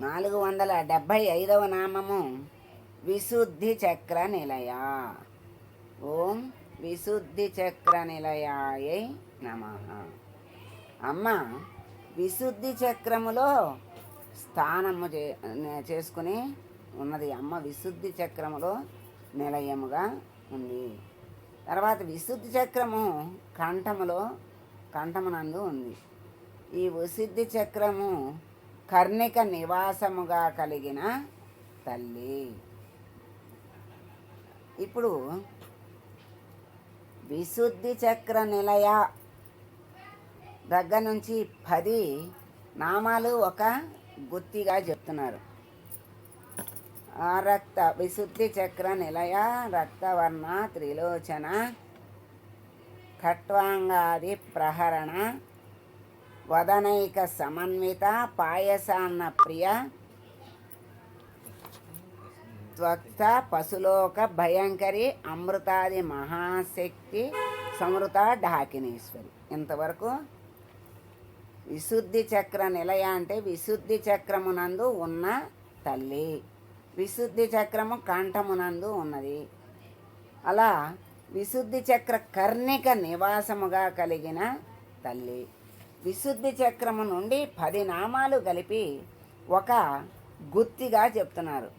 నాలుగు వందల డెబ్భై ఐదవ నామము విశుద్ధి చక్ర నిలయ. ఓం విశుద్ధి చక్ర నిలయాయ నమ. అమ్మ విశుద్ధి చక్రములో స్థానము చే చేసుకుని ఉన్నది అమ్మ విశుద్ధి చక్రములో నిలయముగా ఉంది. తర్వాత విశుద్ధి చక్రము కంఠములో కంఠమునందు ఉంది. ఈ విశుద్ధి చక్రము కర్ణిక నివాసముగా కలిగిన తల్లి. ఇప్పుడు విశుద్ధి చక్ర నిలయ దగ్గర నుంచి పది నామాలు ఒక గుత్తిగా చెప్తున్నారు. ఆ రక్త విశుద్ధి చక్ర నిలయ రక్తవర్ణ త్రిలోచన ఖట్వాంగాది ప్రహరణ వదనైక సమన్విత పాయసాన్న ప్రియ త్వక్త పశులోక భయంకరి అమృతాది మహాశక్తి సమృత ఢాకినేశ్వరి ఇంతవరకు విశుద్ధి చక్ర నిలయ అంటే విశుద్ధి చక్రమునందు ఉన్న తల్లి విశుద్ధి చక్రము కంఠమునందు ఉన్నది. అలా విశుద్ధి చక్ర కర్ణిక నివాసముగా కలిగిన తల్లి విశుద్ధి చక్రము నుండి పది నామాలు కలిపి ఒక గుత్తిగా చెప్తున్నారు.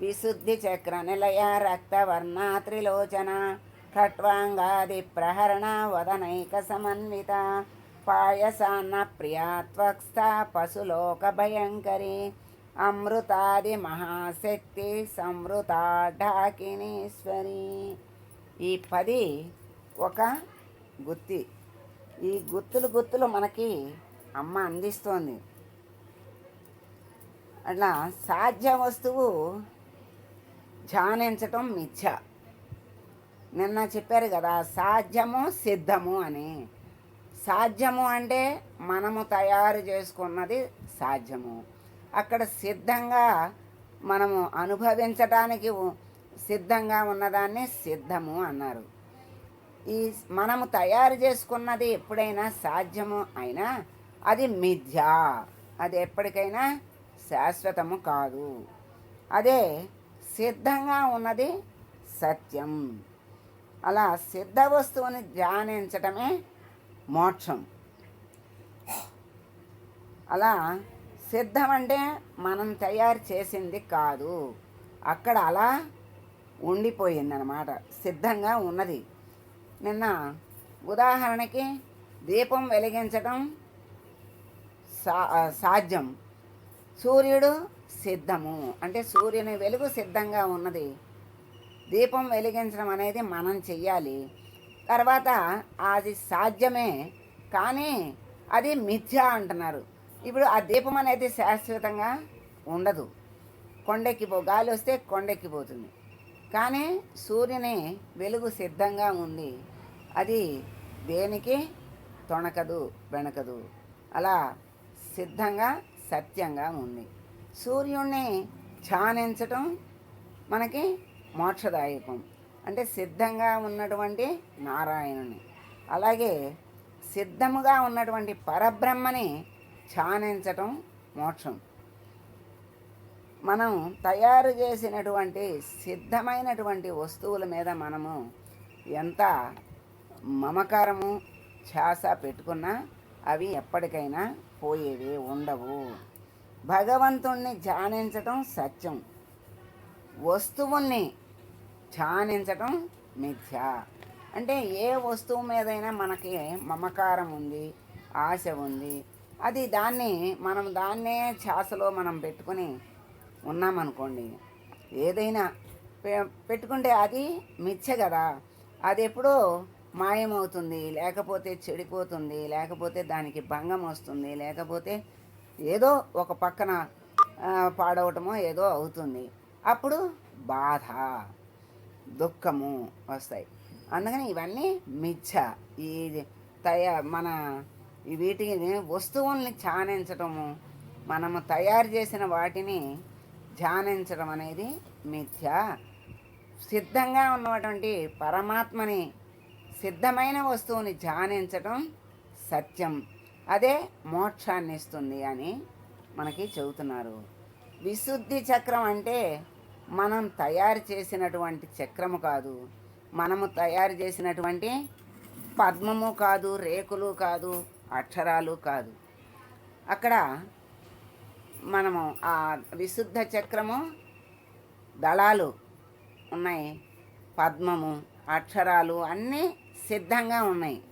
విశుద్ధి చక్ర నిలయ రక్తవర్ణ త్రిలోచన ఖట్వాంగాది ప్రహరణ వదనైక సమన్విత పాయసాన్న ప్రియాత్వక్స్థ పశులోక భయంకరి అమృతాది మహాశక్తి సమృత ఢాకినీశ్వరి ఈ పది ఒక గుత్తి. ఈ గుత్తులు గుత్తులు మనకి అమ్మ అందిస్తోంది. అట్లా సాధ్య వస్తువు ధ్యానించటం మిథ్య. నిన్న చెప్పారు కదా సాధ్యము సిద్ధము అని. సాధ్యము అంటే మనము తయారు చేసుకున్నది సాధ్యము. అక్కడ సిద్ధంగా మనము అనుభవించటానికి సిద్ధంగా ఉన్నదాన్ని సిద్ధము అన్నారు. ఈ మనము తయారు చేసుకున్నది ఎప్పుడైనా సాధ్యము అయినా అది మిథ్య. అది ఎప్పటికైనా శాశ్వతము కాదు. అదే సిద్ధంగా ఉన్నది సత్యం. అలా సిద్ధ వస్తువుని ధ్యానించటమే మోక్షం. అలా సిద్ధం అంటే మనం తయారు చేసింది కాదు. అక్కడ అలా ఉండిపోయిందనమాట. సిద్ధంగా ఉన్నది. నిన్న ఉదాహరణకి దీపం వెలిగించటం సా సాధ్యం. సూర్యుడు సిద్ధము. అంటే సూర్యుని వెలుగు సిద్ధంగా ఉన్నది. దీపం వెలిగించడం అనేది మనం చెయ్యాలి. తర్వాత అది సాధ్యమే కానీ అది మిథ్య అంటున్నారు. ఇప్పుడు ఆ దీపం అనేది శాశ్వతంగా ఉండదు. కొండెక్కిపో గాలి వస్తే కొండెక్కిపోతుంది. కానీ సూర్యుని వెలుగు సిద్ధంగా ఉంది. అది దేనికి? తొణకదు వెనకదు. అలా సిద్ధంగా సత్యంగా ఉంది. సూర్యుణ్ణి ఛానించటం మనకి మోక్షదాయకం. అంటే సిద్ధంగా ఉన్నటువంటి నారాయణుని. అలాగే సిద్ధముగా ఉన్నటువంటి పరబ్రహ్మని ఛానించటం మోక్షం. మనం తయారు చేసినటువంటి సిద్ధమైనటువంటి వస్తువుల మీద మనము ఎంత మమకారము ఛాస పెట్టుకున్నా అవి ఎప్పటికైనా పోయేవి ఉండవు. భగవంతుణ్ణి ధ్యానించటం సత్యం. వస్తువుల్ని ధ్యానించటం మిథ్య. అంటే ఏ వస్తువు మీదైనా మనకి మమకారం ఉంది ఆశ ఉంది అది దాన్ని మనం దాన్నే ఛాసలో మనం పెట్టుకుని ఉన్నామనుకోండి ఏదైనా పె- పెట్టుకుంటే అది మిథ్య కదా. అది ఎప్పుడో మాయమవుతుంది లేకపోతే చెడిపోతుంది లేకపోతే దానికి భంగం వస్తుంది లేకపోతే ఏదో ఒక పక్కన పాడవటమో ఏదో అవుతుంది. అప్పుడు బాధ దుఃఖము వస్తాయి. అందుకని ఇవన్నీ మిథ్య. ఈ తయా మన వీటిని వస్తువుల్ని చానించటము మనము తయారు చేసిన వాటిని ధ్యానించడం అనేది మిథ్య. సిద్ధంగా ఉన్నటువంటి పరమాత్మని సిద్ధమైన వస్తువుని ధ్యానించటం సత్యం. అదే మోక్షాన్ని ఇస్తుంది అని మనకి చెబుతున్నారు. విశుద్ధి చక్రం అంటే మనం తయారు చేసినటువంటి చక్రము కాదు. మనము తయారు చేసినటువంటి పద్మము కాదు రేకులు కాదు అక్షరాలు కాదు. అక్కడ మనము ఆ విశుద్ధ చక్రము దళాలు ఉన్నాయి. పద్మము అక్షరాలు అన్నీ సిద్ధంగా ఉన్నాయి.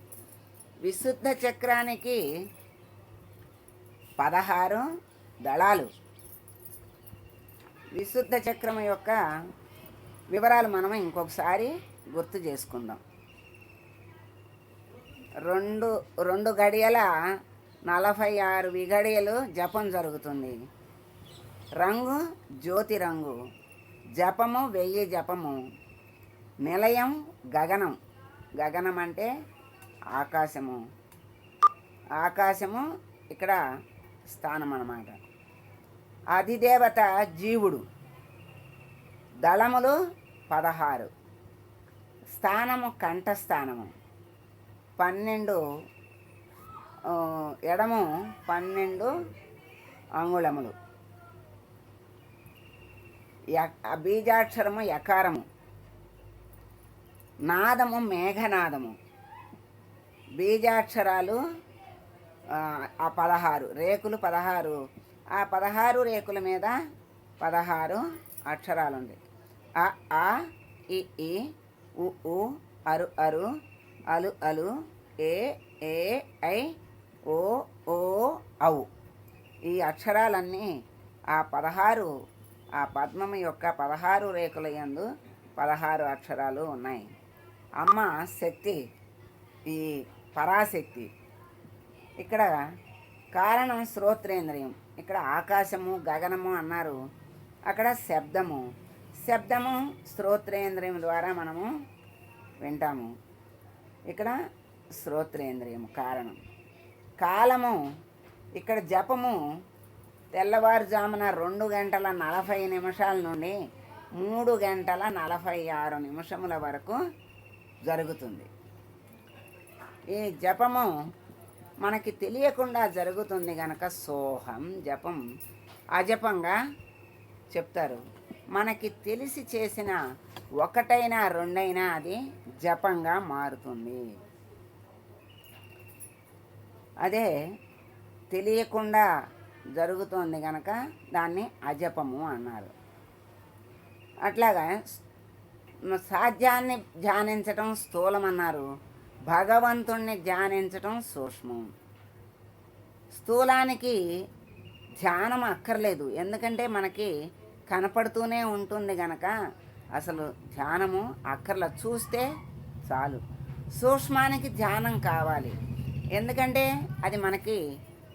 విశుద్ధ చక్రానికి పదహారు దళాలు. విశుద్ధ చక్రం యొక్క వివరాలు మనం ఇంకొకసారి గుర్తు చేసుకుందాం. రెండు రెండు గడియల నలభై ఆరు విఘడియలు జపం జరుగుతుంది. రంగు జ్యోతి రంగు. జపము వెయ్యి జపము. నిలయం గగనం. గగనం అంటే ఆకాశము. ఆకాశము ఇక్కడ స్థానం అన్నమాట అధిదేవత జీవుడు. దళములు పదహారు. స్థానము కంఠస్థానము. పన్నెండు ఎడము పన్నెండు అంగుళములు. ఆ బీజాక్షరము యకారము. నాదము మేఘనాదము. బీజాక్షరాలు ఆ, పదహారు రేకులు పదహారు. ఆ పదహారు రేకుల మీద పదహారు అక్షరాలు ఉంటాయి అ ఆ ఇ ఈ ఉ ఉ అరు అరు అలు అలు ఏ ఏ ఐ ఓ ఓ ఔ. ఈ అక్షరాలన్నీ ఆ పదహారు ఆ పద్మము యొక్క పదహారు రేకుల యందు పదహారు అక్షరాలు ఉన్నాయి. అమ్మ శక్తి ఈ పరాశక్తి. ఇక్కడ కారణం శ్రోత్రేంద్రియం. ఇక్కడ ఆకాశము గగనము అన్నారు. అక్కడ శబ్దము. శబ్దము శ్రోత్రేంద్రియం ద్వారా మనము వింటాము. ఇక్కడ శ్రోత్రేంద్రియం కారణం. కాలము ఇక్కడ జపము తెల్లవారుజామున రెండు గంటల నలభై నిమిషాల నుండి మూడు గంటల నలభై ఆరు నిమిషముల వరకు జరుగుతుంది. ఈ జపము మనకి తెలియకుండా జరుగుతుంది గనక సోహం జపం అజపంగా చెప్తారు. మనకి తెలిసి చేసిన ఒకటైనా రెండైనా అది జపంగా మారుతుంది. అదే తెలియకుండా జరుగుతోంది కనుక దాన్ని అజపము అన్నారు. అట్లాగా సాధ్యాన్ని ధ్యానించటం స్థూలం అన్నారు భగవంతుణ్ణి ధ్యానించటం సూక్ష్మం. స్థూలానికి ధ్యానం అక్కర్లేదు. ఎందుకంటే మనకి కనపడుతూనే ఉంటుంది గనక అసలు ధ్యానము అక్కర్ల. చూస్తే చాలు. సూక్ష్మానికి ధ్యానం కావాలి. ఎందుకంటే అది మనకి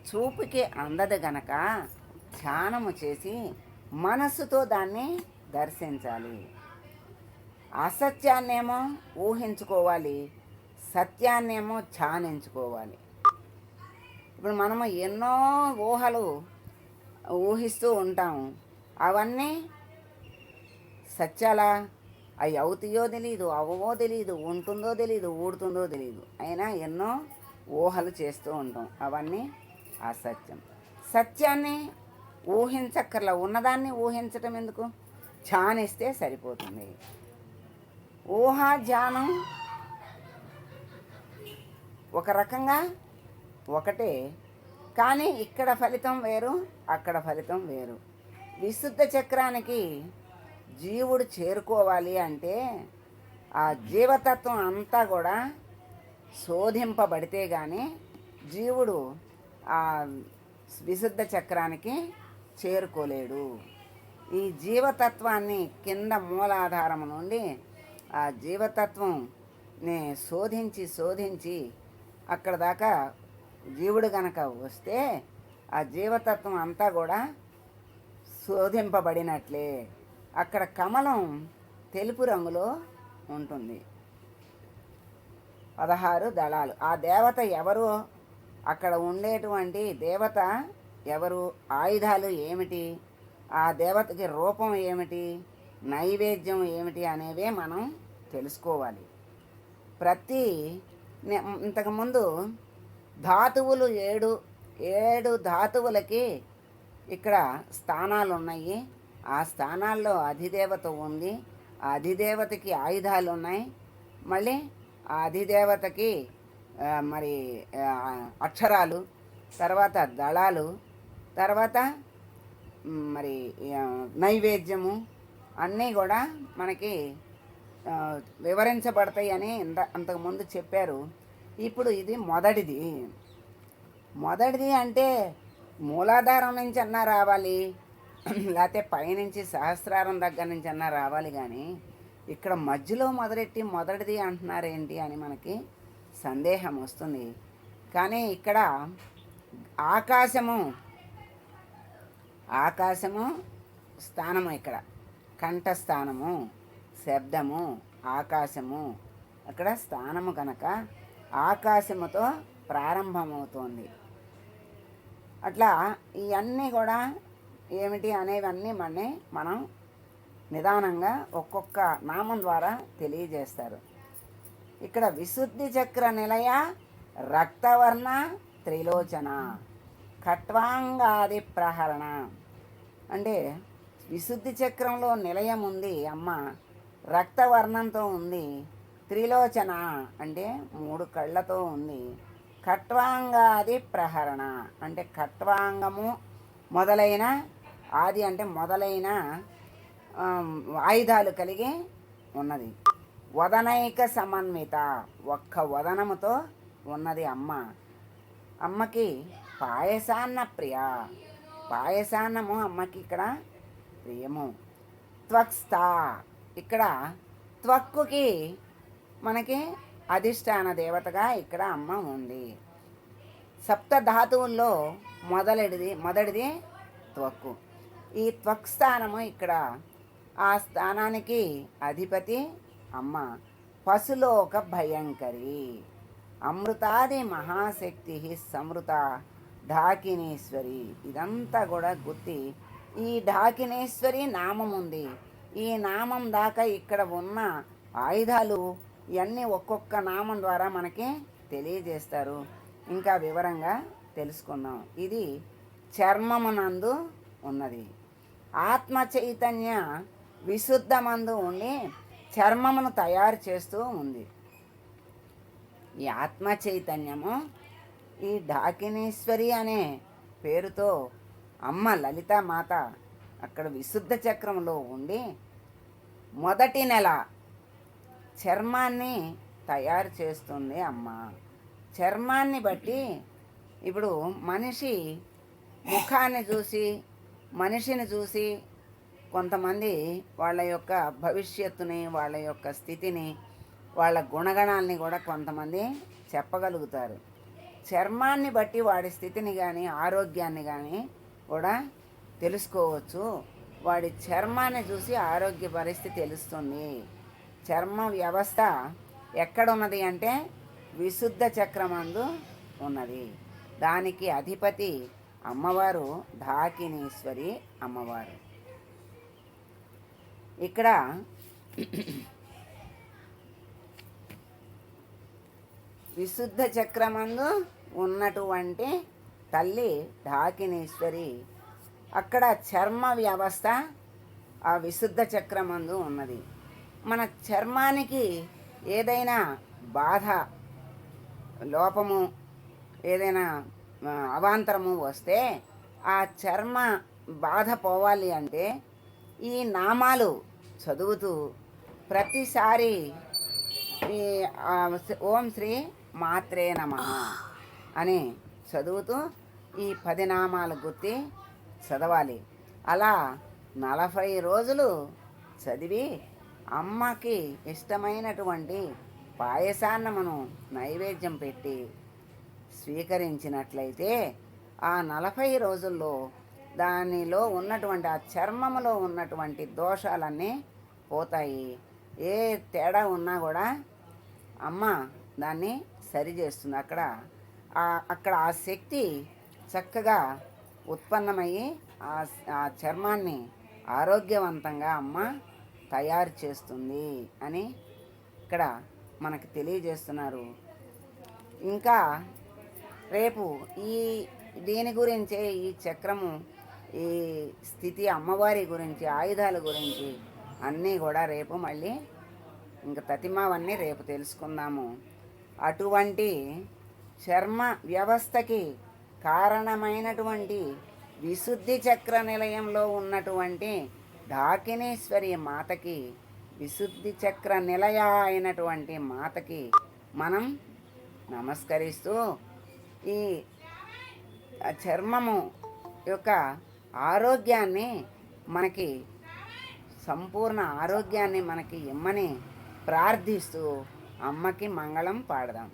చూపుకి అందదు గనక ధ్యానము చేసి మనస్సుతో దాన్ని దర్శించాలి. అసత్యాన్నేమో ఊహించుకోవాలి సత్యాన్నేమో ధ్యానించుకోవాలి. ఇప్పుడు మనము ఎన్నో ఊహలు ఊహిస్తూ ఉంటాము. అవన్నీ సత్యాలా? అవి అవుతాయో తెలియదు అవ్వవో తెలియదు ఉంటుందో తెలియదు ఊడుతుందో తెలియదు అయినా ఎన్నో ఊహలు చేస్తూ ఉంటాం అవన్నీ అసత్యం. సత్యాన్ని ఊహించక్కర్లా. ఉన్నదాన్ని ఊహించటం ఎందుకు? ధ్యానిస్తే సరిపోతుంది. ఊహా ధ్యానం ఒక రకంగా ఒకటే. కానీ ఇక్కడ ఫలితం వేరు అక్కడ ఫలితం వేరు. విశుద్ధ చక్రానికి జీవుడు చేరుకోవాలి అంటే ఆ జీవతత్వం అంతా కూడా శోధింపబడితే కానీ జీవుడు ఆ విశుద్ధ చక్రానికి చేరుకోలేడు. ఈ జీవతత్వాన్ని కింద మూలాధారం నుండి ఆ జీవతత్వంని శోధించి శోధించి అక్కడ దాకా జీవుడు గనక వస్తే ఆ జీవతత్వం అంతా కూడా శోధింపబడినట్లే. అక్కడ కమలం తెలుపు రంగులో ఉంటుంది. పదహారు దళాలు. ఆ దేవత ఎవరు? అక్కడ ఉండేటువంటి దేవత ఎవరు? ఆయుధాలు ఏమిటి? ఆ దేవతకి రూపం ఏమిటి? నైవేద్యం ఏమిటి అనేవే మనం తెలుసుకోవాలి. ప్రతి ఇంతకుముందు ధాతువులు ఏడు ఏడు ధాతువులకి ఇక్కడ స్థానాలు ఉన్నాయి ఆ స్థానాల్లో అధిదేవత ఉంది. ఆ అధిదేవతకి ఆయుధాలు ఉన్నాయి మళ్ళీ ఆ అధిదేవతకి మరి అక్షరాలు తర్వాత దళాలు తర్వాత మరి నైవేద్యము అన్నీ కూడా మనకి వివరించబడతాయి అని ఇంత అంతకుముందు చెప్పారు. ఇప్పుడు ఇది మొదటిది. మొదటిది అంటే మూలాధారం నుంచి అన్నా రావాలి లేకపోతే పైనుంచి సహస్రారం దగ్గర నుంచి అన్నా రావాలి కానీ ఇక్కడ మధ్యలో మొదలెట్టి మొదటిది అంటున్నారేంటి అని మనకి సందేహం వస్తుంది. కానీ ఇక్కడ ఆకాశము ఆకాశము స్థానము ఇక్కడ. కంఠస్థానము శబ్దము ఆకాశము. అక్కడ స్థానము కనుక ఆకాశముతో ప్రారంభమవుతోంది. అట్లా ఇవన్నీ కూడా ఏమిటి అనేవన్నీ మన మనం నిదానంగా ఒక్కొక్క నామం ద్వారా తెలియజేస్తారు. ఇక్కడ విశుద్ధి చక్ర నిలయ రక్తవర్ణ త్రిలోచన ఖట్వాంగాది ప్రహరణ. అంటే విశుద్ధి చక్రంలో నిలయం ఉంది అమ్మ రక్తవర్ణంతో ఉంది త్రిలోచన అంటే మూడు కళ్ళతో ఉంది ఖట్వాంగాది ప్రహరణ అంటే ఖట్వాంగము మొదలైన ఆది అంటే మొదలైన ఆయుధాలు కలిగి ఉన్నది. వదనైక సమన్విత. ఒక్క వదనముతో ఉన్నది అమ్మ. అమ్మకి పాయసాన్న ప్రియ. పాయసాన్నము అమ్మకి ఇక్కడ ప్రియము. త్వక్స్థ ఇక్కడ త్వక్కుకి మనకి అధిష్టాన దేవతగా ఇక్కడ అమ్మ ఉంది. సప్త ధాతువుల్లో మొదలెడిది మొదటిది త్వక్కు. ఈ త్వక్ స్థానము ఇక్కడ ఆ స్థానానికి అధిపతి అమ్మ. పశులోక భయంకరి. అమృతాది మహాశక్తి సమృత ఢాకినేశ్వరి. ఇదంతా కూడా గుర్తి. ఈ ఢాకినేశ్వరి నామం ఉంది. ఈ నామం దాకా ఇక్కడ ఉన్న ఆయుధాలు ఇవన్నీ ఒక్కొక్క నామం ద్వారా మనకి తెలియజేస్తారు. ఇంకా వివరంగా తెలుసుకుందాం. ఇది చర్మమునందు ఉన్నది. ఆత్మ చైతన్య విశుద్ధమందు ఉండి చర్మమును తయారు చేస్తూ ఉంది. ఈ ఆత్మ చైతన్యము ఈ డాకినేశ్వరి అనే పేరుతో అమ్మ లలితామాత అక్కడ విశుద్ధ చక్రంలో ఉండి మొదటి నెల చర్మాన్ని తయారు చేస్తుంది అమ్మ. చర్మాన్ని బట్టి ఇప్పుడు మనిషి ముఖాన్ని చూసి మనిషిని చూసి కొంతమంది వాళ్ళ యొక్క భవిష్యత్తుని వాళ్ళ యొక్క స్థితిని వాళ్ళ గుణగణాలని కూడా కొంతమంది చెప్పగలుగుతారు. చర్మాన్ని బట్టి వాడి స్థితిని కానీ ఆరోగ్యాన్ని కానీ కూడా తెలుసుకోవచ్చు. వాడి చర్మాన్ని చూసి ఆరోగ్య పరిస్థితి తెలుస్తుంది. చర్మ వ్యవస్థ ఎక్కడున్నది అంటే విశుద్ధ చక్రమందు ఉన్నది. దానికి అధిపతి అమ్మవారు ధాకినీశ్వరి అమ్మవారు. ఇక్కడ విశుద్ధ చక్రమందు ఉన్నటువంటి తల్లి ఢాకినేశ్వరి అక్కడ చర్మ వ్యవస్థ ఆ విశుద్ధ చక్రమందు ఉన్నది. మన చర్మానికి ఏదైనా బాధ లోపము ఏదైనా అవాంతరము వస్తే ఆ చర్మ బాధ పోవాలి అంటే ఈ నామాలు చదువుతూ ప్రతిసారి ఓం శ్రీ మాత్రే నమ అని చదువుతూ ఈ పది నామాలు గుర్తి చదవాలి. అలా నలభై రోజులు చదివి అమ్మకి ఇష్టమైనటువంటి పాయసాన్నమును నైవేద్యం పెట్టి స్వీకరించినట్లయితే ఆ నలభై రోజుల్లో దానిలో ఉన్నటువంటి ఆ చర్మంలో ఉన్నటువంటి దోషాలన్నీ పోతాయి. ఏ తేడా ఉన్నా కూడా అమ్మ దాన్ని సరి చేస్తుంది. అక్కడ అక్కడ ఆ శక్తి చక్కగా ఉత్పన్నమయ్యి ఆ చర్మాన్ని ఆరోగ్యవంతంగా అమ్మ తయారు చేస్తుంది అని ఇక్కడ మనకు తెలియజేస్తున్నారు. ఇంకా రేపు ఈ దీని గురించే ఈ చక్రము ఈ స్థితి అమ్మవారి గురించి ఆయుధాల గురించి అన్నీ కూడా రేపు మళ్ళీ ఇంకా తతిమావన్నీ రేపు తెలుసుకుందాము. అటువంటి చర్మ వ్యవస్థకి కారణమైనటువంటి విశుద్ధి చక్ర నిలయంలో ఉన్నటువంటి ఢాకినేశ్వరి మాతకి విశుద్ధి చక్ర నిలయ అయినటువంటి మాతకి మనం నమస్కరిస్తూ ఈ చర్మము యొక్క ఆరోగ్యాన్ని మనకి సంపూర్ణ ఆరోగ్యాన్ని మనకి ఇమ్మని ప్రార్థిస్తూ అమ్మకి మంగళం పాడదాం.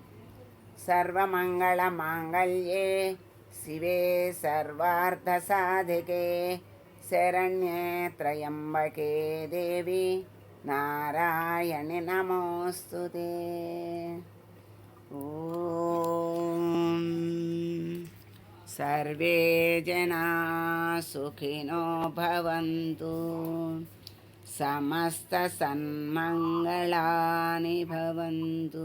సర్వమంగళ మాంగళ్యే శివే సర్వార్థ సాధికే శరణ్యే త్రయంబకే దేవి నారాయణి నమోస్తుతే. ఓ सर्वे जनाः सुखिनो भवन्तु। समस्तसन्मङ्गलानि भवन्तु।